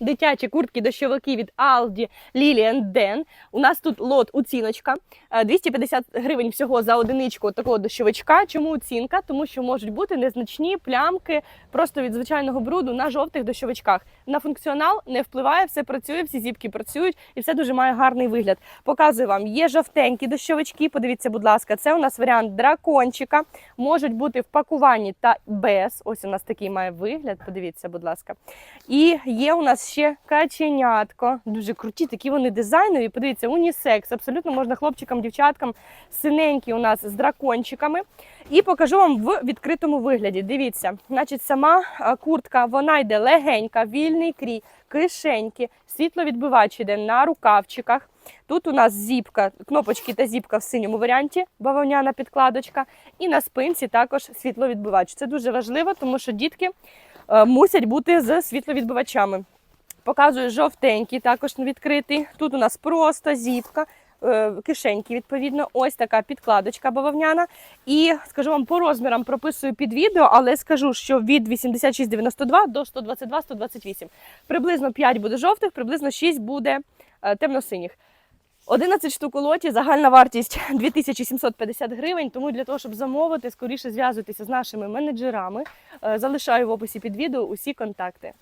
дитячі куртки дощовики від Aldi Lily Den. У нас тут лот оціночка. Е, 250 гривень всього за одиничку такого дощовичка. Чому оцінка? Тому що можуть бути незначні плямки просто від звичайного бруду на жовтих дощовичках. На функціонал не впливає, все працює, всі зіпки працюють і все дуже має гарний вигляд. Показую вам, є жовтенькі дощовички. Подивіться, будь ласка, це у нас варіант дракончика. Можуть бути в пакуванні та без. Ось у нас такий має вигляд. Подивіться, будь ласка. І є у нас ще каченятко. Дуже круті, такі вони дизайнові. Подивіться, унісекс. Абсолютно можна хлопчикам, дівчаткам. Синенькі у нас з дракончиками. І покажу вам в відкритому вигляді. Дивіться, значить, сама куртка вона йде легенька, вільний крій, кишеньки, світловідбивач йде на рукавчиках. Тут у нас зіпка, кнопочки та зіпка в синьому варіанті, бавовняна підкладочка. І на спинці також світловідбивач. Це дуже важливо, тому що дітки е, мусять бути з світловідбивачами. Показую жовтенький, також відкритий. Тут у нас просто зіпка, е, кишеньки, відповідно, ось така підкладочка бавовняна. І скажу вам по розмірам прописую під відео, але скажу, що від 86,92 до 122-128. Приблизно 5 буде жовтих, приблизно 6 буде е, темно-синіх. 11 штук у лоті, загальна вартість 2750 гривень. Тому для того, щоб замовити, скоріше зв'язуйтеся з нашими менеджерами. Е, Залишаю в описі під відео усі контакти.